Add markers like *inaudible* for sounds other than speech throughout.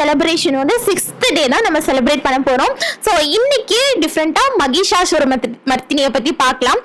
செலிப்ரேஷனோட sixth day தான் நம்ம celebrate பண்ண போறோம். ஸோ இன்னைக்கு டிஃப்ரெண்டா மகிஷாசுர மர்த்தி- மர்த்தினியை பத்தி பார்க்கலாம்.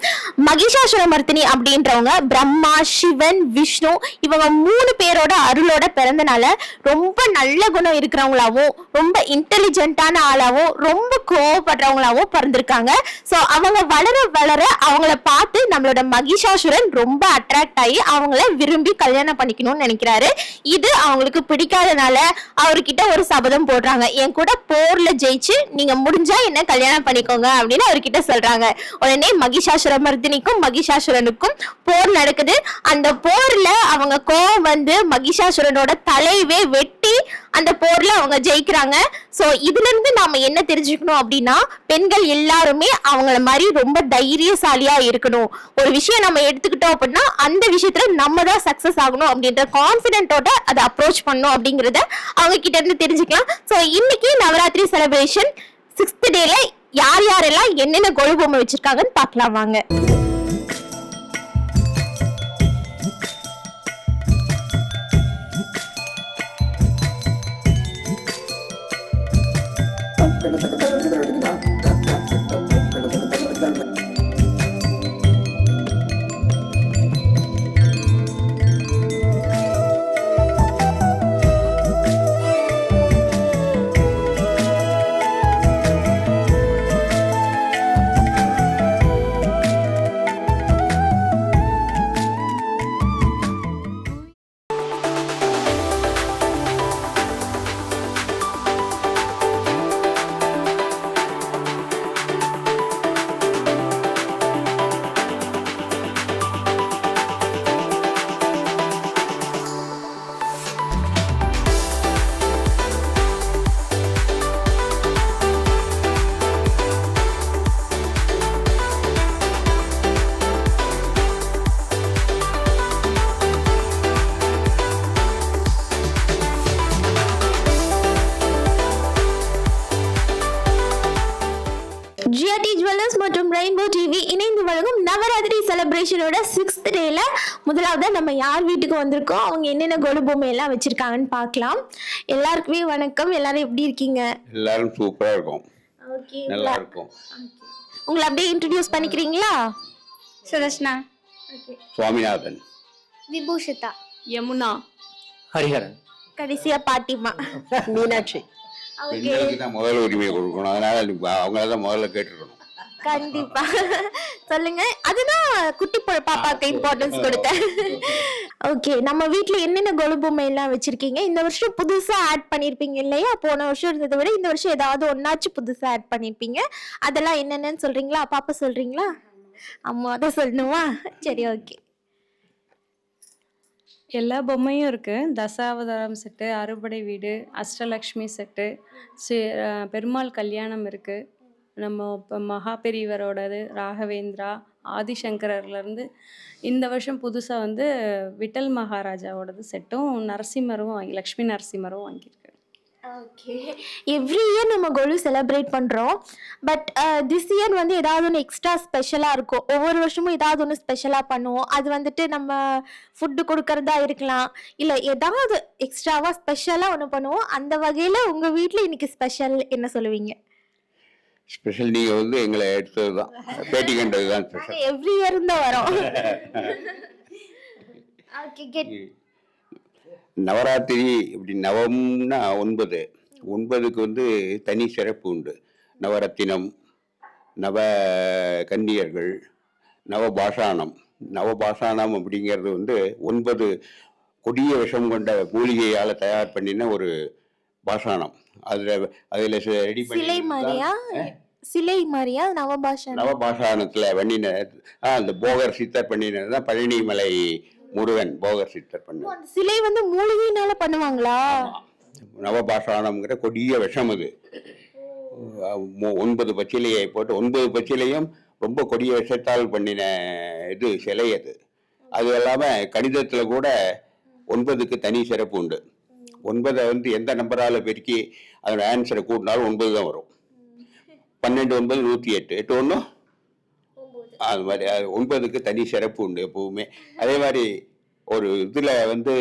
மகிஷாசுரமர்த்தினி அப்படின்றவங்க பிரம்மா சிவன் விஷ்ணு இவங்க மூணு பேரோட அருளோட பிறந்தனால ரொம்ப நல்ல குணம் இருக்கிறவங்களாவும் ரொம்ப இன்டெலிஜென்ட்டான ஆளாவும் ரொம்ப கோவப்படுறவங்களாவும் பிறந்திருக்காங்க. ஸோ அவங்க வளர வளர அவங்கள பார்த்து நம்மளோட மகிஷாசுரன் ரொம்ப அட்ராக்ட் ஆகி அவங்கள விரும்பி கல்யாணம் பண்ணிக்கணும்னு நினைக்கிறாரு. இது அவங்களுக்கு பிடிக்காதனால அவர்கிட்ட ஒரு சபதம் போடுறாங்க. என் கூட போர்ல ஜெயிச்சு நீங்க முடிஞ்சா என்ன கல்யாணம் பண்ணிக்கோங்க அப்படின்னு அவர்கிட்ட சொல்றாங்க. உடனே மகிஷாசுர நந்தினிக்கும் மகிஷாசுரனுக்கும் போர் நடக்குது. அந்த போர்ல அவங்க கோவம் வந்து மகிஷாசுரனோட தலையவே வெட்டி அந்த போர்ல அவங்க ஜெயிக்கிறாங்க. சோ இதுல இருந்து நாம என்ன தெரிஞ்சுக்கணும் அப்படின்னா பெண்கள் எல்லாருமே அவங்கள மாதிரி ரொம்ப தைரியசாலியா இருக்கணும். ஒரு விஷயம் நம்ம எடுத்துக்கிட்டோம் அப்படின்னா அந்த விஷயத்துல நம்ம தான் சக்சஸ் ஆகணும் அப்படின்ற கான்பிடென்ட்டோட அதை அப்ரோச் பண்ணணும் அப்படிங்கறத அவங்க கிட்ட இருந்து தெரிஞ்சுக்கலாம். சோ இன்னைக்கு நவராத்திரி செலிப்ரேஷன் சிக்ஸ்த் டேல யார் யாரெல்லாம் என்னென்ன கொழு பொம்மை வச்சிருக்காங்கன்னு பார்க்கலாம் வாங்க. நம்ம யார் வீட்டுக்கு வந்திருக்கோம் அவங்க என்னென்ன கொலு பொம்மை எல்லாம் வச்சிருக்காங்கன்னு பார்க்கலாம். எல்லாருக்குமே வணக்கம். எல்லாரும் எப்படி இருக்கீங்க? எல்லாரும் சூப்பரா இருக்கும். ஓகே. நல்லா இருக்கும். உங்களை அப்படியே இன்ட்ரடியூஸ் பண்ணிக்கிறீங்களா? சுதர்ஷ்னா. சுவாமிநாதன். விபூஷிதா. யமுனா. ஹரிஹரன். கடைசியா பாட்டிமா. மீனாட்சி. பெண்களுக்கு தான் முதல் உரிமை கொடுக்கணும். அதனால அவங்கள தான் முதல்ல கேட்டுருக்கணும் கண்டிப்பா. சொல்லுங்க. அதுதான் குட்டி பாப்பாக்கு இம்பார்ட்டன்ஸ் கொடுத்தேன் ஓகே நம்ம வீட்ல என்னென்ன கொலு பொம்மை எல்லாம் வச்சிருக்கீங்க? இந்த வருஷம் புதுசா ஆட் பண்ணிருப்பீங்க இல்லையா? போன வருஷம் இருந்ததை விட இந்த வருஷம் ஏதாவது ஒன்னாச்சும் புதுசா ஆட் பண்ணிருப்பீங்க. அதெல்லாம் என்னென்னு சொல்றீங்களா? பாப்பா சொல்றீங்களா? அம்மா தான் சொல்லணுமா? சரி ஓகே எல்லா பொம்மையும் இருக்கு. தசாவதாரம் செட்டு அறுபடை வீடு அஷ்டலக்ஷ்மி செட்டு ஸ்ரீ பெருமாள் கல்யாணம் இருக்கு. நம்ம இப்போ மகாபெரிவரோடது ராகவேந்திரா ஆதிசங்கரர்லேருந்து இந்த வருஷம் புதுசாக வந்து விட்டல் மகாராஜாவோடது செட்டும் நரசிம்மரும் வாங்கி லக்ஷ்மி நரசிம்மரும் வாங்கியிருக்கு. ஓகே. எவ்ரி இயர் நம்ம கொலு செலிப்ரேட் பண்ணுறோம் பட் திஸ் இயர் வந்து ஏதாவது ஒன்று எக்ஸ்ட்ரா ஸ்பெஷலாக இருக்கும். ஒவ்வொரு வருஷமும் ஏதாவது ஒன்று ஸ்பெஷலாக பண்ணுவோம். அது வந்துட்டு நம்ம ஃபுட்டு கொடுக்கறதா இருக்கலாம். இல்லை ஏதாவது எக்ஸ்ட்ராவாக ஸ்பெஷலாக ஒன்று பண்ணுவோம். அந்த வகையில் உங்கள் வீட்டில் இன்னைக்கு ஸ்பெஷல் என்ன சொல்லுவீங்க? ஸ்பெஷல் நீங்க வந்து எங்களை எடுத்தது தான் *laughs* பேட்டி கண்டது தான் ஸ்பெஷல் எவ்ரி இயர் தான் வரோம். *laughs* நவராத்திரி இப்படி நவம்னா ஒன்பது. ஒன்பதுக்கு வந்து தனி சிறப்பு உண்டு. நவரத்தினம் நவ கன்னியர்கள் நவபாஷாணம் நவபாஷாணம் அப்படிங்கிறது வந்து ஒன்பது கொடிய விஷம் கொண்ட மூலிகையால் தயார் பண்ணின ஒரு பாஷாணம். அதில் அதில் ரெடி சிலை மாதிரியா சிலை மாதிரியா நவபாஷன் நவபாஷாணத்தில் பண்ணின அந்த போகர் சித்தர் பண்ணினது தான் பழனிமலை முருகன் போகர் சித்தர் அந்த சிலை வந்து மூலிகையினால பண்ணுவாங்களா? நவபாஷாணம்ங்கிற கொடிய விஷம் அது. ஒன்பது பச்சிலையை போட்டு ஒன்பது பச்சிலையும் ரொம்ப கொடிய விஷத்தால் பண்ணின இது சிலை அது. அது இல்லாமல் கணிதத்தில் கூட ஒன்பதுக்கு தனி சிறப்பு உண்டு. ஒன்பதை வந்து எந்த நம்பரால் பெருக்கி அதோட ஆன்சரை கூட்டினாலும் ஒன்பது தான் வரும். பன்னெண்டு ஒன்பது நூற்றி எட்டு. எட்டு ஒன்று அது மாதிரி அது ஒன்பதுக்கு தனி சிறப்பு உண்டு எப்பவுமே. அதே மாதிரி ஒரு இதில் வந்து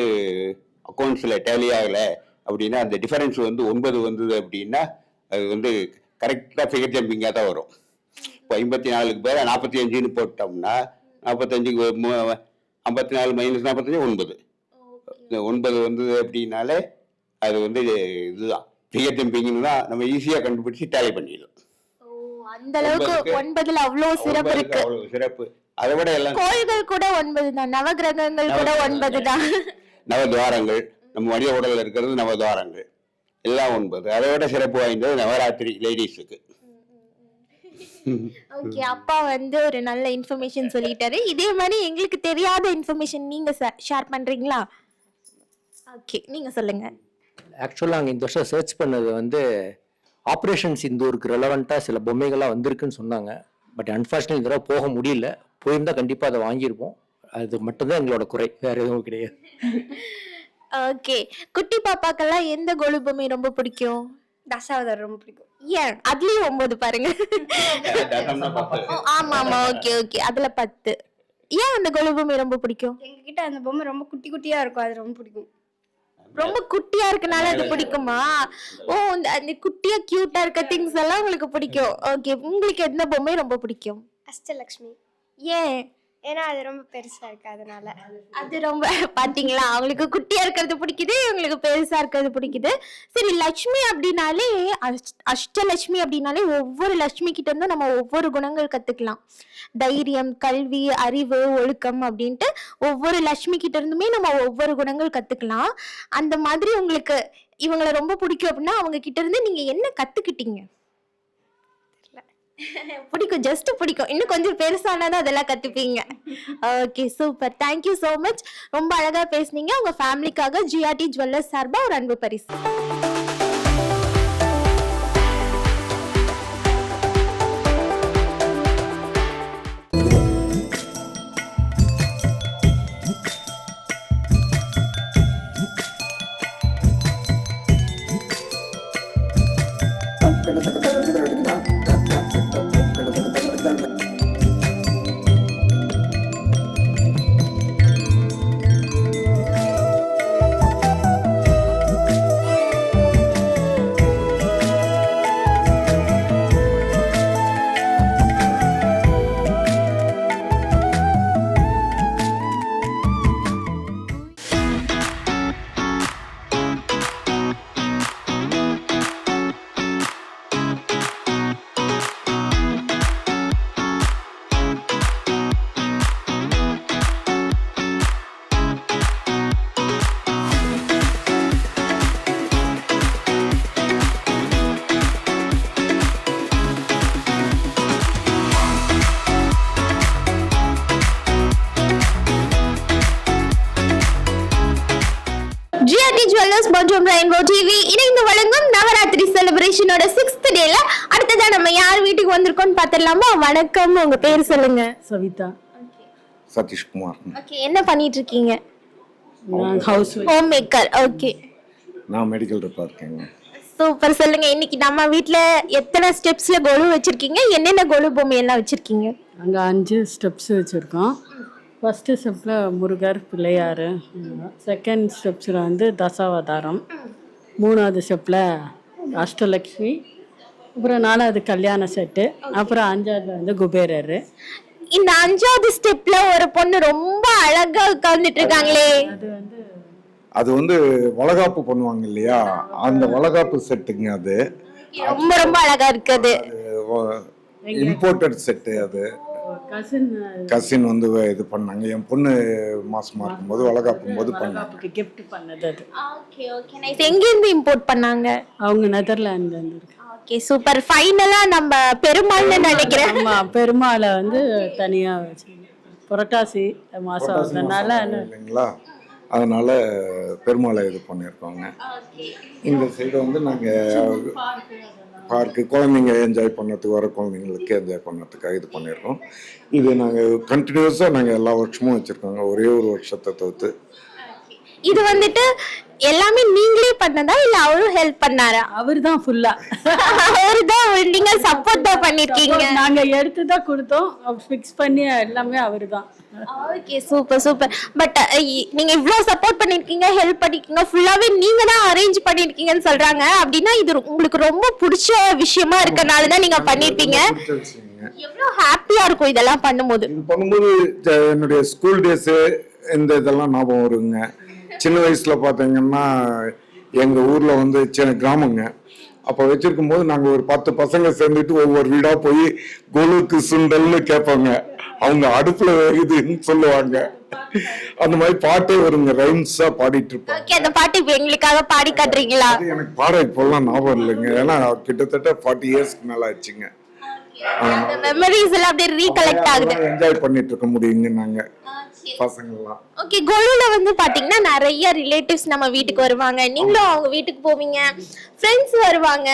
அக்கௌண்ட்ஸில் டேலி ஆகலை அப்படின்னா அந்த டிஃபரன்ஸ் வந்து ஒன்பது வந்தது அப்படின்னா அது வந்து கரெக்டாக ஃபிகர் ஜம்பிங்காக தான் வரும். இப்போ ஐம்பத்தி நாலுக்கு பேர் நாற்பத்தி அஞ்சுன்னு போட்டோம்னா நாற்பத்தஞ்சுக்கு ஐம்பத்தி நாலு மைனஸ் நாற்பத்தஞ்சு ஒன்பது. ஒன்பது வந்தது அப்படின்னாலே அது வந்து இதுதான். ஃபிகர் ஜம்பிங்னு தான் நம்ம ஈஸியாக கண்டுபிடிச்சி டேலி பண்ணிடலாம். அந்த அளவுக்கு ஒன்பதுல அவ்வளவு சிறப்பு இருக்கு. அவ்வளவு சிறப்பு. அதை விட எல்லாம் கோள்கள் கூட ஒன்பது தான் நவகிரகங்கள் கூட. ஒன்பது தான். நவதுவாரங்கள். நம்ம மனித உடல்ல இருக்கிறது நவதுவாரங்கள். எல்லாம் ஒன்பது. அதை விட சிறப்பு வாய்ந்தது நவராத்திரி லேடிஸுக்கு ஓகே *laughs* அப்பா வந்து ஒரு நல்ல இன்ஃபர்மேஷன் சொல்லிட்டாரு. இதே மாதிரி எங்களுக்கு தெரியாத இன்ஃபர்மேஷன் நீங்க ஷேர் பண்றீங்களா? ஓகே நீங்க சொல்லுங்க. ஆக்சுவலாக அங்கே இந்த வருஷம் சர்ச் பண்ணது வந்து ஆப்ரேஷன் சிந்தூருக்கு ரெலவெண்ட்டாக சில பொம்மைகள்லாம் வந்திருக்குன்னு சொன்னாங்க. பட் அன்ஃபார்ச்சுனேட் இந்த தடவை போக முடியல. போயிருந்தா கண்டிப்பாக அதை வாங்கியிருப்போம் அது மட்டும்தான் எங்களோட குறை. வேற எதுவும் கிடையாது. ஓகே குட்டி பாப்பாக்கெல்லாம் எந்த கொலு பொம்மை ரொம்ப பிடிக்கும்? தசாவதாரம் ரொம்ப பிடிக்கும். ஏன்? அதுலயும் ஒன்பது பாருங்க. ஆமா ஆமா. ஓகே ஓகே அதுல பத்து. ஏன் அந்த கொலு பொம்மை ரொம்ப பிடிக்கும்? எங்ககிட்ட அந்த பொம்மை ரொம்ப குட்டி குட்டியா இருக்கும். அது ரொம்ப பிடிக்கும். ரொம்ப குட்டியா இருக்கனால அது பிடிக்குமா? ஓ இந்த அந்த குட்டியா கியூட்டா இருக்க திங்ஸ் எல்லாம் உங்களுக்கு பிடிக்கும். ஓகே உங்களுக்கு எந்த பொம்மை ரொம்ப பிடிக்கும்? அஷ்டலக்ஷ்மி. ஏன்? ஏன்னா அது ரொம்ப பெருசா இருக்கு அதனால. அது ரொம்ப பாத்தீங்களா? அவங்களுக்கு குட்டியா இருக்கிறது பிடிக்குது இவங்களுக்கு பெருசா இருக்கிறது பிடிக்குது. சரி லட்சுமி அப்படின்னாலே அஷ்ட- அஷ்டலட்சுமி அப்படின்னாலே ஒவ்வொரு லட்சுமி கிட்ட இருந்தும் நம்ம ஒவ்வொரு குணங்கள் கத்துக்கலாம். தைரியம் கல்வி அறிவு ஒழுக்கம் அப்படின்ட்டு ஒவ்வொரு லட்சுமி கிட்ட இருந்துமே நம்ம ஒவ்வொரு குணங்கள் கத்துக்கலாம். அந்த மாதிரி உங்களுக்கு இவங்களை ரொம்ப பிடிக்கும் அப்படின்னா அவங்க கிட்ட இருந்து நீங்க என்ன கத்துக்கிட்டீங்க? பிடிக்கும் ஜஸ்ட் பிடிக்கும். இன்னும் கொஞ்சம் பெருசானதான் அதெல்லாம் கத்துப்பீங்க. Okay super thank you so much ரொம்ப அழகா பேசுனீங்க. உங்க ஃபேமிலிக்காக ஜிஆர்டி ஜுவல்லர்ஸ் சார்பா ஒரு அன்பு பரிசு. செலிப்ரேஷனோட சிக்ஸ்த் டேல அடுத்ததா நம்ம யார் வீட்டுக்கு வந்திருக்கோம்னு பார்த்துடலாமா வணக்கம். உங்க பேர் சொல்லுங்க. சவிதா. சதீஷ்குமார் ஓகே என்ன பண்ணிட்டு இருக்கீங்க நான் ஹவுஸ் ஹோம் மேக்கர் ஓகே நான் மெடிக்கல் ரிப்பா இருக்கேங்க. சூப்பர் சொல்லுங்க. இன்னைக்கு நம்ம வீட்ல எத்தனை ஸ்டெப்ஸ்ல கொலு வச்சிருக்கீங்க? என்னென்ன கொலு பொம்மை எல்லாம் வச்சிருக்கீங்க? அங்கே அஞ்சு ஸ்டெப்ஸ் வச்சுருக்கோம். ஃபஸ்ட்டு ஸ்டெப்பில் முருகர் பிள்ளையார். செகண்ட் ஸ்டெப்ஸில் வந்து தசாவதாரம். மூணாவது ஸ்டெப்பில் அஷ்டலக்ஷ்மி அப்புறம் நாலாவது கல்யாண செட்டு அப்புறம் அஞ்சாவது வந்து குபேரர். இந்த அஞ்சாவது ஸ்டெப்ல ஒரு பொண்ணு ரொம்ப அழகா உட்கார்ந்துட்டு இருக்காங்களே அது வந்து அது வந்து வளகாப்பு பண்ணுவாங்க இல்லையா? அந்த வளகாப்பு செட்டுங்க அது. ரொம்ப ரொம்ப அழகா இருக்குது. இம்போர்ட்டட் செட்டு அது. கசின் கசின் வந்து இது பண்ணாங்க. என் பொண்ணு மாசமா இருக்கும்போது வளகாப்பும் போது பண்ணாங்க. gift பண்ணது அது. ஓகே ஓகே நைஸ் எங்க இருந்து இம்போர்ட் பண்ணாங்க? அவங்க நெதர்லாண்ட்லேருந்து இருக்கு. ஓகே சூப்பர் ஃபைனலா நம்ம பெருமாள்னு நினைக்கிறேன். ஆமாம் பெருமாளை வந்து தனியாக வச்சு. புரட்டாசி மாதம் அதனால இல்லைங்களா? அதனால பெருமாளை இது பண்ணியிருக்கோங்க. இந்த சைடு வந்து நாங்கள் பார்க்கு குழந்தைங்க என்ஜாய் பண்ணுறதுக்கு வர குழந்தைங்களுக்கு என்ஜாய் பண்ணுறதுக்காக இது பண்ணியிருக்கோம் இது நாங்கள் கண்டினியூஸாக நாங்கள் எல்லா வருஷமும் வச்சுருக்கோங்க. ஒரே ஒரு வருஷத்தை தவிர்த்து இது வந்துட்டு எல்லாமே நீங்களே பண்ணதா இல்ல அவரும் ஹெல்ப் பண்ணாரா? அவர் தான் ஃபுல்லாக அவர்தான் நீங்க சப்போர்ட் தான் பண்ணிருக்கீங்க. நாங்கள் எடுத்து தான் கொடுத்தோம். ஃபிக்ஸ் பண்ணி எல்லாமே அவர் தான் ஓகே சூப்பர் சூப்பர் பட் நீங்க இவ்ளோ சப்போர்ட் பண்ணிருக்கீங்க ஹெல்ப் பண்ணிருக்கீங்க ஃபுல்லாவே நீங்க தான் அரேஞ்ச் பண்ணிருக்கீங்கன்னு சொல்றாங்க. அப்படின்னா இது உங்களுக்கு ரொம்ப பிடிச்ச விஷயமா இருக்கனால தான் நீங்க பண்ணிருப்பீங்க. எவ்வளவு ஹாப்பியா இருக்கும் இதெல்லாம் பண்ணும்போது? இது பண்ணும்போது என்னுடைய ஸ்கூல் டேஸு இந்த இதெல்லாம் ஞாபகம் வருங்க. சின்ன வயசுல பார்த்தீங்கன்னா எங்க ஊர்ல வந்து சின்ன கிராமங்க. அப்போ வச்சிருக்கும் போது நாங்க ஒரு பத்து பசங்க சேர்ந்துட்டு ஒவ்வொரு வீடா போய் கொலுக்கு சுண்டல்னு கேட்பாங்க. அவங்க அடுப்புல வேகுதுன்னு சொல்லுவாங்க. அந்த மாதிரி பாட்டே வருங்க ரைம்ஸா பாடிட்டு இருப்பாங்க. அந்த பாட்டு இப்ப எங்களுக்காக பாடி காட்டுறீங்களா? எனக்கு பாட இப்போல்லாம் ஞாபகம் இல்லைங்க. ஏன்னா கிட்டத்தட்ட ஃபார்ட்டி இயர்ஸ்க்கு மேல ஆச்சுங்க. மெமரிஸ் எல்லாம் அப்படியே ரீகலெக்ட் ஆகுது. என்ஜாய் பண்ணிட்டு இருக்க முடியுங்க நாங்க. பசங்கள்லாம். ஓகே கொலுல வந்து பாத்தீங்கன்னா நிறைய ரிலேட்டிவ்ஸ் நம்ம வீட்டுக்கு வருவாங்க. நீங்களும் அவங்க வீட்டுக்கு போவீங்க. ஃப்ரெண்ட்ஸ் வருவாங்க.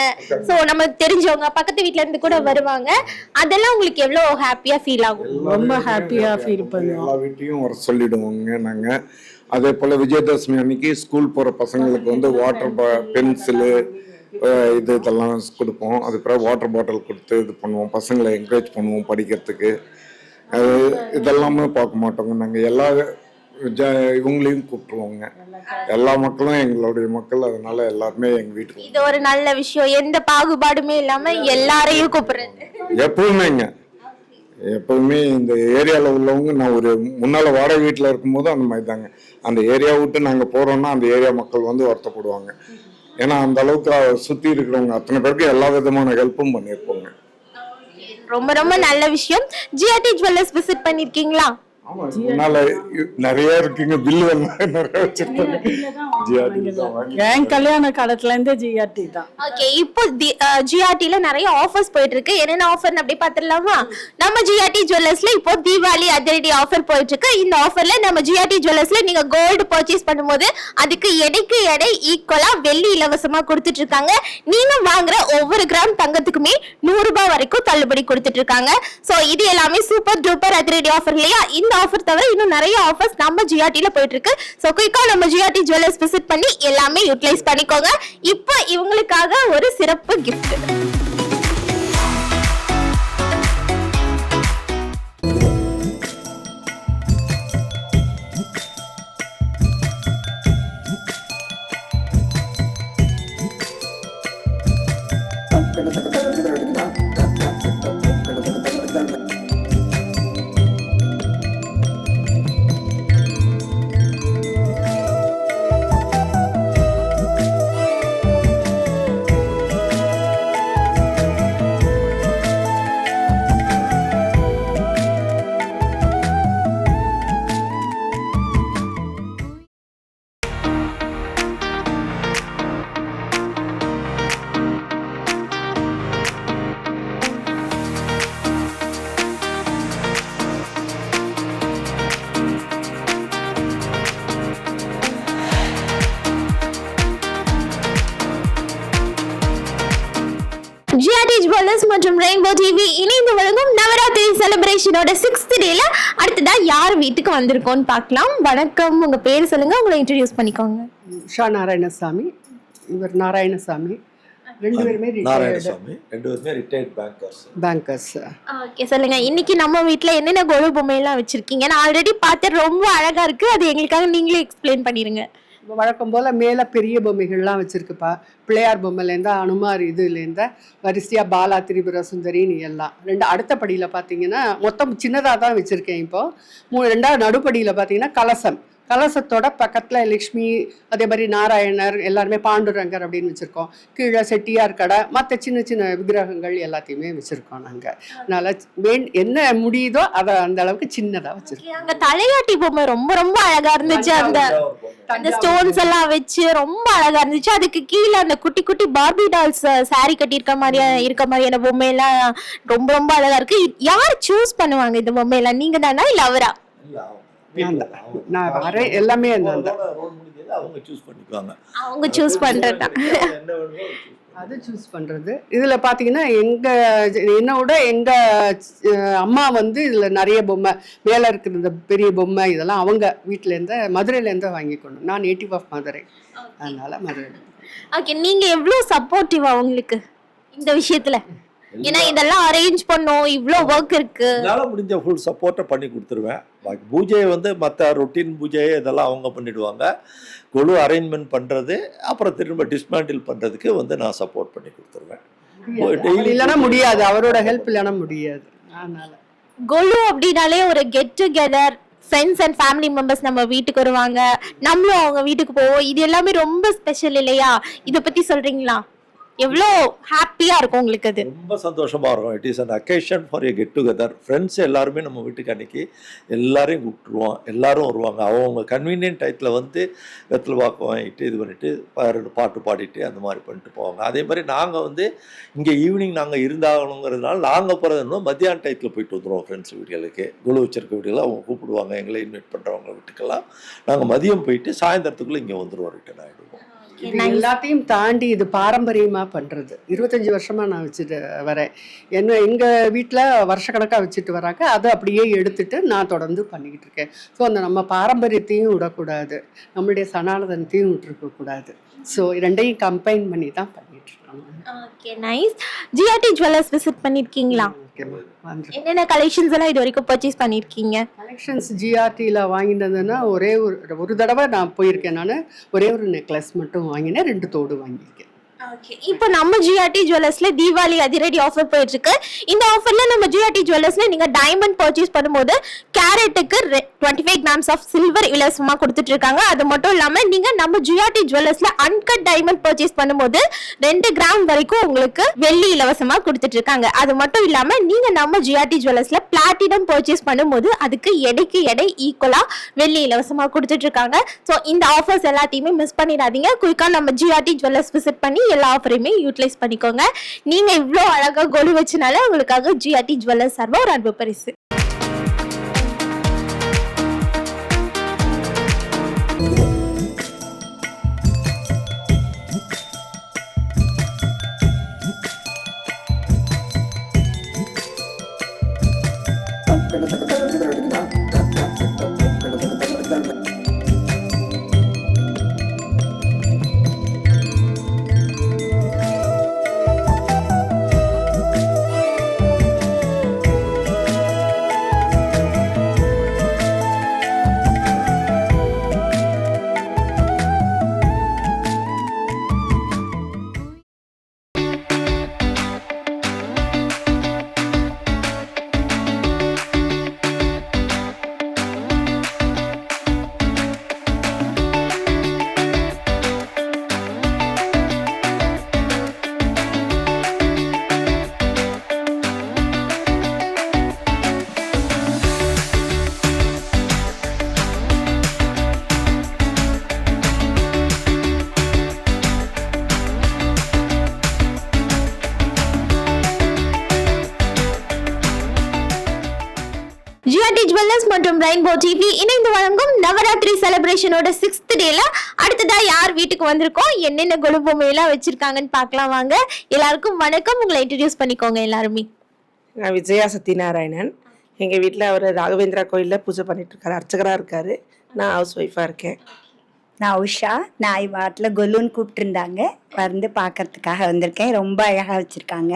சோ நம்ம தெரிஞ்சவங்க பக்கத்து வீட்ல இருந்து கூட வருவாங்க. அதெல்லாம் உங்களுக்கு எவ்வளவு ஹாப்பியா ஃபீல் ஆகும்? ரொம்ப ஹாப்பியாக ஃபீல் பண்ணுவோம். எல்லா வீட்டையும் வர சொல்லிடுவோங்க நாங்க. அதே போல விஜயதசமி அன்னைக்கு ஸ்கூல் போற பசங்களுக்கு வந்து வாட்டர் பென்சிலு இது இதெல்லாம் கொடுப்போம். அது பிறகு வாட்டர் பாட்டில் கொடுத்து இது பண்ணுவோம். பசங்களை என்கரேஜ் பண்ணுவோம் படிக்கிறதுக்கு. அது இதெல்லாமே பார்க்க மாட்டோங்க. நாங்கள் எல்லா ஜ- இவங்களையும் கூப்பிட்டுருவோங்க. எல்லா மக்களும் எங்களுடைய மக்கள். அதனால எல்லாருமே எங்கள் வீட்டுக்கு இது ஒரு நல்ல விஷயம். எந்த பாகுபாடுமே இல்லாம எல்லாரையும் கூப்பிடுறது. எப்பவுமேங்க. எப்பவுமே இந்த ஏரியாவில் உள்ளவங்க நான் ஒரு முன்னால் வாடகை வீட்டில் இருக்கும்போது அந்த மாதிரி தாங்க அந்த ஏரியா விட்டு நாங்கள் போகிறோம்னா அந்த ஏரியா மக்கள் வந்து வருத்தப்படுவாங்க. ஏன்னா அந்த அளவுக்கு சுற்றி இருக்கிறவங்க அத்தனை பேருக்கு எல்லா விதமான ஹெல்ப்பும் பண்ணியிருப்போங்க. ரொம்ப ரொம்ப நல்ல விஷயம். ஜிஆர்டி ஜுவல்லர்ஸ் விசிட் பண்ணிருக்கீங்களா? நிறைய இருக்குங்க பில்லு எல்லாம் நிறைய வச்சுருக்காங்க ஜிஆர்டி தான் வாங்கி என் கல்யாண காலத்துலேருந்தே ஜிஆர்டி தான். ஓகே இப்போ ஜிஆர்டில நிறைய ஆஃபர்ஸ் போயிட்டு இருக்கு என்னென்ன ஆஃபர் அப்படி பார்த்துடலாமா? நம்ம ஜிஆர்டி ஜுவல்லர்ஸ்ல இப்போ தீபாவளி அதிரடி ஆஃபர் போயிட்டு இருக்கு இந்த ஆஃபர்ல நம்ம ஜிஆர்டி ஜுவல்லர்ஸ்ல நீங்க கோல்டு பர்ச்சேஸ் பண்ணும்போது அதுக்கு எடைக்கு எடை ஈக்குவலா வெள்ளி இலவசமா கொடுத்துட்டு இருக்காங்க நீங்க வாங்குற ஒவ்வொரு கிராம் தங்கத்துக்குமே நூறு ரூபாய் வரைக்கும் தள்ளுபடி கொடுத்துட்டு இருக்காங்க சோ இது எல்லாமே சூப்பர் டூப்பர் அதிரடி ஆஃபர் இல்லையா? இந்த ஆஃபர் தவிர இன்னும் நிறைய ஆஃபர்ஸ் நம்ம ஜிஆர்டியில் போயிட்டு இருக்கு குயிக்காக நம்ம ஜிஆர்டி ஜுவல்லர்ஸ் விசிட் பண்ணி எல்லாமே யூட்டிலைஸ் பண்ணிக்கோங்க. இப்போ இவங்களுக்காக ஒரு சிறப்பு கிஃப்ட் ஜுவல்லர்ஸ் மற்றும் ரெயின்போ டிவி இணைந்து வழங்கும் நவராத்திரி செலிப்ரேஷனோட சிக்ஸ்த் டேல அடுத்ததா யார் வீட்டுக்கு வந்திருக்கோம்னு பார்க்கலாம். வணக்கம். உங்க பேர் சொல்லுங்க. உங்களை இன்ட்ரடியூஸ் பண்ணிக்கோங்க. உஷா நாராயணசாமி. இவர் நாராயணசாமி. ரெண்டு பேருமே ரிட்டையர்டு நாராயணசாமி. ரெண்டு பேருமே ரிட்டையர்ட் பேங்கர்ஸ் பேங்கர்ஸ் ஓகே சொல்லுங்க. இன்னைக்கு நம்ம வீட்ல என்னென்ன கொலு பொம்மையெல்லாம் வச்சிருக்கீங்க நான் ஆல்ரெடி பார்த்தேன் ரொம்ப அழகா இருக்கு. அது எங்களுக்காக நீங்களே எக்ஸ்பிளைன் பண்ணிருங்க. வழக்கம் போல் மேலே பெரிய பொம்மைகள்லாம் வச்சுருக்குப்பா. பிள்ளையார் பொம்மைலேருந்து அனுமார் இதுலேருந்து வரிசையாக பாலா திரிபுர சுந்தரின்னு எல்லாம் ரெண்டு அடுத்த படியில் பார்த்தீங்கன்னா மொத்தம் சின்னதாக தான் வச்சுருக்கேன் இப்போது மூ ரெண்டாவது நடுப்படியில் பார்த்தீங்கன்னா கலசம். கலசத்தோட பக்கத்தில் லக்ஷ்மி அதே மாதிரி நாராயணர் எல்லாருமே பாண்டுரங்கர் அப்படின்னு வச்சுருக்கோம். கீழே செட்டியார் கடை மற்ற சின்ன சின்ன விக்கிரகங்கள் எல்லாத்தையுமே வச்சுருக்கோம் நாங்கள் அதனால் வேண் என்ன முடியுதோ அதை அந்த அளவுக்கு சின்னதாக வச்சுருக்கோம். அங்க தலையாட்டி பொம்மை ரொம்ப ரொம்ப அழகா இருந்துச்சு. அந்த அந்த ஸ்டோன்ஸ் எல்லாம் வச்சு ரொம்ப அழகா இருந்துச்சு. அதுக்கு கீழே அந்த குட்டி குட்டி பார்பி டால்ஸ் saree கட்டியிருக்க மாதிரியா இருக்க மாதிரியான பொம்மையெல்லாம் ரொம்ப ரொம்ப அழகா இருக்கு. யார் சூஸ் பண்ணுவாங்க இந்த பொம்மையெல்லாம்? நீங்க தானா இல்ல அவரா. நான் தான். நான் எல்லாமே நான் தான் அவங்க சூஸ் பண்ணிக்குவாங்க. அவங்க சூஸ் பண்றதா? என்ன வேணுமோ choose அது சூஸ் பண்ணுறது இதில் பார்த்தீங்கன்னா எங்கள் என்னோட எங்கள் அம்மா வந்து இதில் நிறைய பொம்மை மேலே இருக்கிற இந்த பெரிய பொம்மை இதெல்லாம் அவங்க வீட்டிலேருந்து மதுரையிலேருந்து வாங்கிக்கணும். நான் நேட்டிவ் ஆஃப் மதுரை. அதனால் மதுரை ஓகே நீங்க எவ்வளவு சப்போர்ட்டிவா உங்களுக்கு இந்த விஷயத்துல? ஏன்னா இதெல்லாம் அரேஞ்ச் பண்ணோம் இவ்ளோ ஒர்க் இருக்கு. என்னால் முடிஞ்ச ஃபுல் சப்போர்ட்டை பண்ணி கொடுத்துருவேன். பாக்கி பூஜையை வந்து மற்ற ரொட்டீன் பூஜையை இதெல்லாம் அவங்க பண்ணிடுவாங்க. குழு அரேஞ்ச்மெண்ட் பண்ணுறது அப்புறம் திரும்ப டிஸ்மேண்டில் பண்ணுறதுக்கு வந்து நான் சப்போர்ட் பண்ணி கொடுத்துருவேன். இல்லைன்னா முடியாது. அவரோட ஹெல்ப் இல்லைன்னா முடியாது. அதனால். கொலு அப்படின்னாலே ஒரு get together friends and family members நம்ம வீட்டுக்கு வருவாங்க. நம்மளும் அவங்க வீட்டுக்கு போவோம். இது எல்லாமே ரொம்ப ஸ்பெஷல் இல்லையா? இத பத்தி சொல்றீங்களா? எவ்வளோ ஹாப்பியாக இருக்கும் உங்களுக்கு அது? ரொம்ப சந்தோஷமாக இருக்கும். It is an occasion for a get together friends எல்லாருமே நம்ம வீட்டுக்கு அன்னைக்கு எல்லாரையும் கூப்பிட்டுருவோம். எல்லாரும் வருவாங்க. அவங்க கன்வீனியன்ட் டயத்தில் வந்து வெத்தலை பாக்கு வாங்கிட்டு இது பண்ணிட்டு ரெண்டு பாட்டு பாடிட்டு அந்த மாதிரி பண்ணிட்டு போவாங்க. அதே மாதிரி நாங்கள் வந்து இங்கே ஈவினிங் நாங்கள் இருந்தாகணுங்கிறதுனால நாங்கள் போகிறதுனா மத்தியான டயத்தில் போயிட்டு வந்துடுவோம் ஃப்ரெண்ட்ஸ் வீடுகளுக்கு. குழு வச்சிருக்க வீடுகளை அவங்க கூப்பிடுவாங்க. எங்களை இன்வைட் பண்ணுறவங்க வீட்டுக்கெல்லாம். நாங்கள் மதியம் போயிட்டு சாயந்தரத்துக்குள்ளே இங்கே வந்துடுவோம் ரிட்டர்ன் ஆகிடுவோம் இது எல்லாத்தையும் தாண்டி இது பாரம்பரியமாக பண்ணுறது இருபத்தஞ்சி வருஷமாக நான் வச்சுட்டு வரேன். என்ன எங்கள் வீட்டில் வருஷக்கணக்காக வச்சுட்டு வராங்க. அதை அப்படியே எடுத்துட்டு நான் தொடர்ந்து பண்ணிக்கிட்டு இருக்கேன். ஸோ அந்த நம்ம பாரம்பரியத்தையும் விடக்கூடாது. நம்மளுடைய சனாதனத்தையும் விட்டுருக்கக்கூடாது ஸோ ரெண்டையும் கம்பைன் பண்ணி தான் பண்ணிட்டு இருக்கோம். Okay nice GRT jewellers visit வந்துரு என்னென்ன கலெக்ஷன்ஸ் எல்லாம் இது வரைக்கும் பர்ச்சேஸ் பண்ணிருக்கீங்க? கலெக்ஷன்ஸ் ஜிஆர்டியில் வாங்கினதுன்னா ஒரே ஒரு ஒரு தடவை நான் போயிருக்கேன் நான். ஒரே ஒரு நெக்லஸ் மட்டும் வாங்கினேன் ரெண்டு தோடு வாங்கியிருக்கேன். ஓகே இப்போ நம்ம ஜிஆர்டி ஜுவல்லர்ஸ்ல தீபாவளி அதிரடி ஆஃபர் போயிட்டு இருக்கு இந்த ஆஃபர்ல நம்ம ஜிஆர்டி ஜுவல்லர்ஸ்ல நீங்க டைமண்ட் பர்ச்சேஸ் பண்ணும்போது கேரட்டுக்கு twenty five grams of silver இலவசமா கொடுத்துட்டு இருக்காங்க அது மட்டும் இல்லாம நீங்க நம்ம ஜிஆர்டி ஜுவல்லர்ஸ்ல அன்கட் டைமண்ட் பர்ச்சேஸ் பண்ணும்போது ரெண்டு கிராம் வரைக்கும் உங்களுக்கு வெள்ளி இலவசமா கொடுத்துட்டு இருக்காங்க அது மட்டும் இல்லாம நீங்க நம்ம ஜிஆர்டி ஜுவல்லர்ஸ்ல பிளாட்டினம் பர்ச்சேஸ் பண்ணும்போது அதுக்கு எடைக்கு எடை ஈக்குவலா வெள்ளி இலவசமா கொடுத்துட்டு இருக்காங்க ஸோ இந்த ஆஃபர்ஸ் எல்லாத்தையுமே மிஸ் பண்ணிடாதீங்க. குயிக்கா நம்ம ஜிஆர்டி ஜுவல்லர்ஸ் விசிட் பண்ணி எல்லா ஆஃபரையுமே யூட்டிலைஸ் பண்ணிக்கோங்க. நீங்க இவ்வளோ அழகா கொலு வச்சனால உங்களுக்காக ஜிஆர்டி ஜுவல்லர் சார்பா ஒரு அன்பு பரிசு. ஜிஆர்டி ஜுவல்லர்ஸ் மற்றும் ரெயின்போ டிவி இணைந்து வழங்கும் நவராத்திரி செலிப்ரேஷனோட சிக்ஸ்த் டேல அடுத்ததா யார் வீட்டுக்கு வந்திருக்கோம் என்னென்ன கொலு பொம்மையெல்லாம் வச்சிருக்காங்கன்னு பார்க்கலாம் வாங்க. எல்லாருக்கும் வணக்கம். உங்களை இன்ட்ரடியூஸ் பண்ணிக்கோங்க எல்லாருமே. நான் விஜயா சத்யநாராயணன். எங்கள் வீட்டில் அவர் ராகவேந்திரா கோயிலில் பூஜை பண்ணிட்டு இருக்காரு. அர்ச்சகராக இருக்காரு. நான் ஹவுஸ் ஒய்ஃபாக இருக்கேன். நான் உஷா. நான் வாட்டில் கொலுன்னு கூப்பிட்டுருந்தாங்க. வந்து பார்க்கறதுக்காக வந்திருக்கேன். ரொம்ப அழகாக வச்சுருக்காங்க.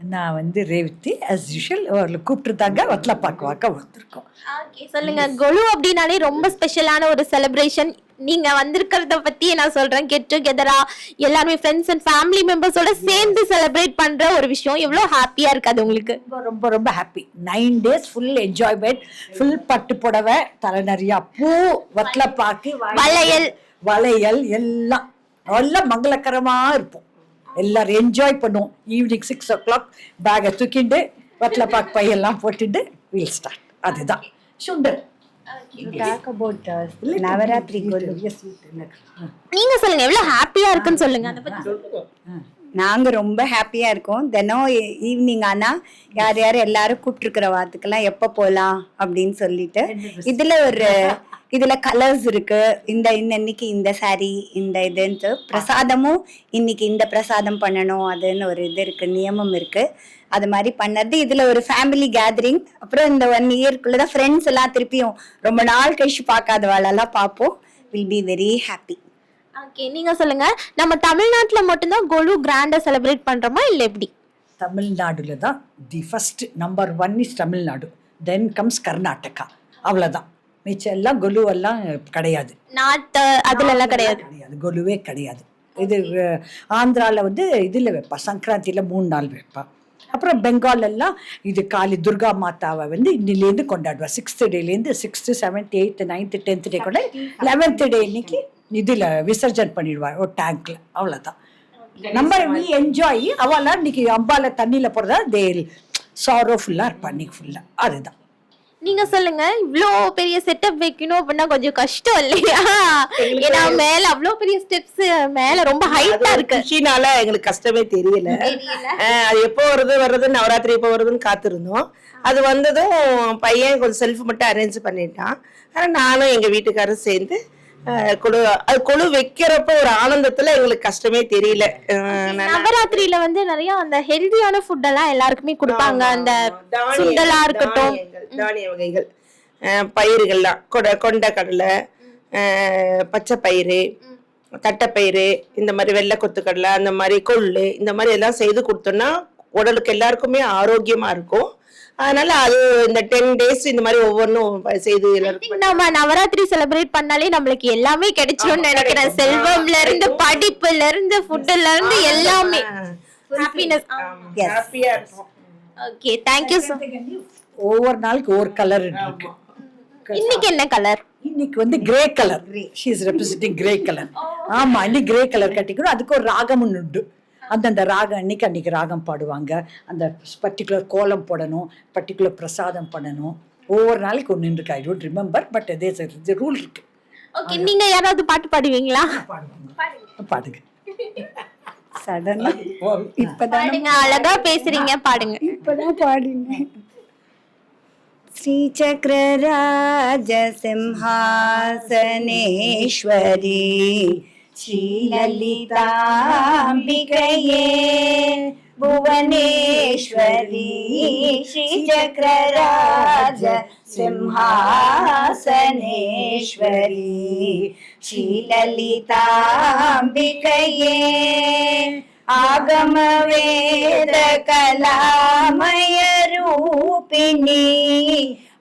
நான் வந்து ரேவதி அஸ் யூஷுவல் அவர்களை கூப்பிட்டுருந்தாங்க பார்க்க வந்திருக்கோம். ஓகே சொல்லுங்க. கொலு அப்படின்னாலே ரொம்ப ஸ்பெஷலான ஒரு செலிப்ரேஷன் நீங்க வந்திருக்கிறத பத்தி நான் சொல்றேன். கெட் டுகெதரா எல்லாருமே ஃப்ரெண்ட்ஸ் அண்ட் ஃபேமிலி மெம்பர்ஸோட சேர்ந்து செலிப்ரேட் பண்ற ஒரு விஷயம். எவ்வளவு ஹாப்பியா இருக்காது உங்களுக்கு? ரொம்ப ரொம்ப happy nine days full enjoyment full பட்டு புடவை தலை நிறையா பூ வத்தல பாக்கு வளையல். வளையல் எல்லாம். நல்லா மங்களகரமா இருப்போம். எல்லாரும் என்ஜாய் பண்ணுவோம். ஈவினிங் சிக்ஸ் ஓ கிளாக் பேகை தூக்கிண்டு வத்தல பாக்கு பையெல்லாம் போட்டுட்டு வீல் ஸ்டார்ட் அதுதான். சுண்டல் yes. நீங்க சொல்லுங்க எவ்வளவு ஹாப்பியா இருக்குன்னு சொல்லுங்க அதை பத்தி. நாங்கள் ரொம்ப ஹாப்பியாக இருக்கோம். தினம் ஈவினிங் ஆனால் யார் யார் எல்லாரும் கூப்பிட்ருக்கிற வாரத்துக்கெல்லாம் எப்போ போகலாம் அப்படின்னு சொல்லிட்டு இதில் ஒரு இதில் கலர்ஸ் இருக்கு. இந்த இந்த இன்னைக்கு இந்த saree இந்த இதுன்ட்டு பிரசாதமும் இன்னைக்கு இந்த பிரசாதம் பண்ணணும் அதுன்னு ஒரு இது இருக்கு நியமம் இருக்கு. அது மாதிரி பண்ணது. இதுல ஒரு ஃபேமிலி கேதரிங் அப்புறம் இந்த ஒன் இயர்க்குள்ள தான் ஃப்ரெண்ட்ஸ் எல்லாம் திருப்பியும் ரொம்ப நாள் கழிச்சு பார்க்காதவாளெல்லாம் பார்ப்போம். Will be very happy okay நீங்க சொல்லுங்க. நம்ம தமிழ்நாட்டுல மட்டும்தான் கொலு கிராண்டா செலிப்ரேட் பண்றோமா இல்ல எப்படி? தமிழ்நாடுல தான் the first number one is Tamil Nadu. Then comes Karnataka. அவ்வளோதான் மிச்சம் எல்லாம் கொலுவெல்லாம் கிடையாது. நாட்டு அதுல எல்லாம் கிடையாது. கிடையாது கொலுவே கிடையாது. இது அஹ், ஆந்திரால வந்து இதில் வைப்பா சங்கராந்தியில் மூணு நாள் வைப்பா. அப்புறம் பெங்கால் எல்லாம் இது காளி துர்கா மாதாவை வந்து இன்னிலேருந்து கொண்டாடுவா. Sixth டேலேருந்து sixth seventh eighth ninth tenth day கொண்டு லெவன்த் டே இன்னைக்கு இதில் விசர்ஜன் பண்ணிடுவா ஒரு டேங்க்ல அவ்வளோதான் நம்ம வி என்ஜாய் அவெல்லாம் இன்னைக்கு அம்பால தண்ணியில் போடுறதா தே சாரோ ஃபுல்லாக இருப்பா இன்னைக்கு ஃபுல்லாக அதுதான். நீங்க சொல்லுங்க இவ்ளோ பெரிய செட்டப் வைக்கணும் அப்படின்னா கொஞ்சம் கஷ்டம் இல்லையா? ஏன்னா மேல அவ்ளோ பெரிய ஸ்டெப்ஸ் மேல ரொம்ப ஹைட்டா இருக்கு. குஷினால எங்களுக்கு கஷ்டமே தெரியல. அது எப்போ வருது வர்றது நவராத்திரி எப்போ வருதுன்னு காத்திருந்தோம். அது வந்ததும் பையன் கொஞ்சம் செல்ஃப் மட்டும் அரேஞ்ச் பண்ணிட்டான். ஆனால் நானும் எங்க வீட்டுக்காரரும் சேர்ந்து கொலு அது கொலு வைக்கிறப்ப ஒரு ஆனந்தத்துல எங்களுக்கு கஷ்டமே தெரியல. நவராத்திரியில வந்து நிறைய அந்த ஹெல்தியான ஃபுட் எல்லாம் எல்லாருக்குமே கொடுப்பாங்க. அந்த சுண்டலா இருக்கட்டும். தானிய வகைகள். பயிர்கள்லாம். கொடை கொண்ட கடலை பச்சை பயிறு தட்டைப்பயிறு இந்த மாதிரி வெள்ளை கொத்துக்கடலை அந்த மாதிரி கொள்ளு இந்த மாதிரி எல்லாம் செய்து கொடுத்தோம்னா உடலுக்கு எல்லாருக்குமே ஆரோக்கியமா இருக்கும். அதனால அது இந்த டென் டேஸ் இந்த மாதிரி ஒவ்வொன்றும் செய்து எல்லாருக்கும் நம்ம நவராத்திரி செலிப்ரேட் பண்ணாலே நம்மளுக்கு எல்லாமே கிடைச்சிரும்னு ஆமா, நினைக்கிறேன். செல்வம்ல இருந்து படிப்புல இருந்து ஃபுட்ல இருந்து எல்லாமே. ஹாப்பினஸ் ஹாப்பியா இருக்கும் ஓகே தேங்க்யூ சார் ஒவ்வொரு நாளுக்கு ஒவ்வொரு கலர் இருக்கு. இன்னைக்கு என்ன கலர் இன்னைக்கு வந்து grey colour she is representing grey colour ஆமா இன்னைக்கு கிரே கலர் கட்டிக்கணும் அதுக்கு ஒரு ராகம் ஒன்று உண்டு. அந்தந்த ராகம் அன்னைக்கு அன்னைக்கு ராகம் பாடுவாங்க அந்த பர்டிகுலர் கோலம் போடணும் பர்டிகுலர் பிரசாதம் பண்ணணும் ஒவ்வொரு நாளைக்கு ஒன்று இருக்கு ஐ டோன்ட் ரிமெம்பர் பட் அதே ரூல் இருக்கு ஓகே நீங்க யாராவது பாட்டு பாடுவீங்களா பாடுங்க சடனா *laughs* இப்பதான் பாடுங்க அழகா பேசுறீங்க பாடுங்க இப்பதான் பாடுங்க श्रीचक्रराज सिंहासनेश्वरी श्रीललिताम्बिकये भुवनेश्वरी श्रीचक्रराज सिंहासनेश्वरी श्रीललिताम्बिकये आगमवेद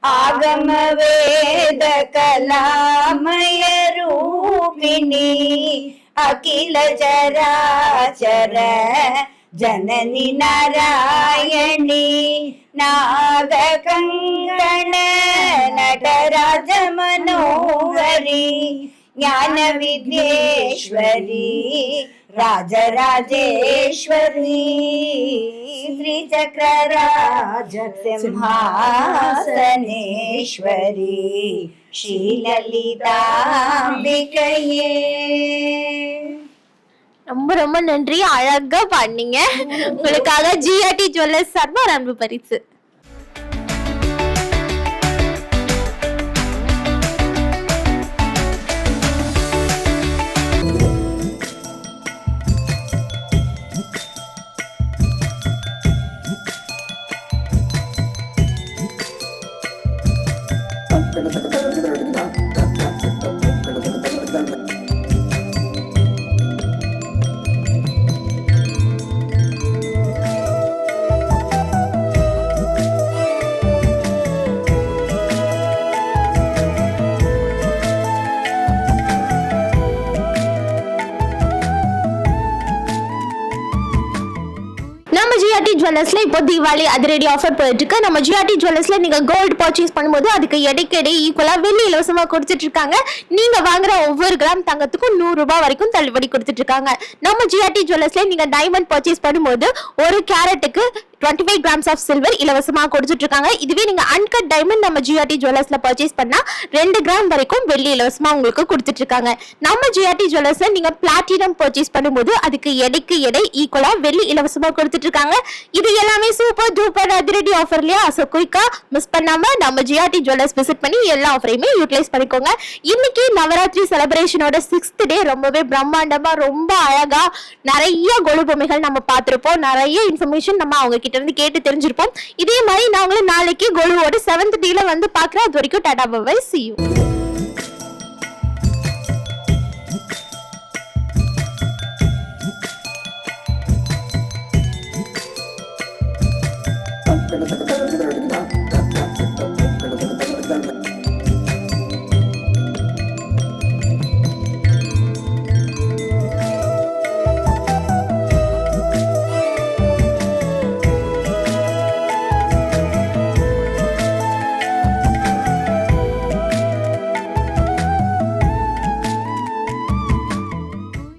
ఆగమవేద కళామయ రూపిణి అఖిల జరాచర జనని నారాయణి నాగకంగణ నటరాజ మనోహరి జ్ఞాన విద్యేశ్వరి రాజరాజేశ్వరి राजराजेश्वरी श्रीचक्रराज सिंहासनेश्वरी श्रीललिताम्बिकये ரொம்ப ரொம்ப நன்றி அழகா பாடுனீங்க உங்களுக்காக ஜிஆர்டி ஜுவல்லர்ஸ் சார்பா ஒரு அன்பு பரிசு ஜுவல்லர்ஸ்ல இப்போ தீபாவளி அதிரடி ஆஃபர் போயிட்டு இருக்கு நம்ம ஜிஆர்டி ஜுவல்லர்ஸ்ல நீங்க கோல்டு பர்ச்சேஸ் பண்ணும்போது அதுக்கு எடைக்கெடை ஈக்குவலா வெள்ளி இலவசமா கொடுத்துட்டு இருக்காங்க நீங்க வாங்குற ஒவ்வொரு கிராம் தங்கத்துக்கும் நூறு ரூபாய் வரைக்கும் தள்ளுபடி கொடுத்துட்டு இருக்காங்க நம்ம ஜிஆர்டி ஜுவல்லர்ஸ்ல நீங்க டைமண்ட் பர்ச்சேஸ் பண்ணும்போது ஒரு கேரட்டுக்கு twenty five grams of silver இலவசமாக கொடுத்துட்டு இருக்காங்க இதுவே நீங்க அன்கட் டைமண்ட் நம்ம ஜிஆர்டி ஜுவல்லர்ஸ்ல பர்ச்சேஸ் பண்ணா ரெண்டு கிராம் வரைக்கும் வெள்ளி இலவசமா உங்களுக்கு கொடுத்துட்டு இருக்காங்க நம்ம ஜிஆர்டி ஜுவல்லர்ஸ்ல நீங்க பிளாட்டினம் பர்ச்சேஸ் பண்ணும்போது அதுக்கு எடைக்கு எடை ஈக்குவலா வெள்ளி இலவசமா கொடுத்துட்டு இருக்காங்க இது எல்லாமே சூப்பர் டூப்பர் அதிரடி ஆஃபர் இல்லையா? ஸோ குயிக்கா மிஸ் பண்ணாம நம்ம ஜிஆர்டி ஜுவல்லர்ஸ் விசிட் பண்ணி எல்லா ஆஃபரையுமே யூட்டிலைஸ் பண்ணிக்கோங்க. இன்னைக்கு நவராத்திரி செலிப்ரேஷனோட சிக்ஸ்த் டே ரொம்பவே பிரம்மாண்டமா ரொம்ப அழகா நிறைய கொலு பொம்மைகள் நம்ம பார்த்திருப்போம். நிறைய இன்ஃபர்மேஷன் நம்ம அவங்க கிட்ட இருந்து கேட்டு தெரிஞ்சிருப்போம். இதே மாதிரி நாங்களும் நாளைக்கு கொலுவோட செவன்த் டீல வந்து பார்க்குறோம் அது வரைக்கும் டாடா பை சி யூ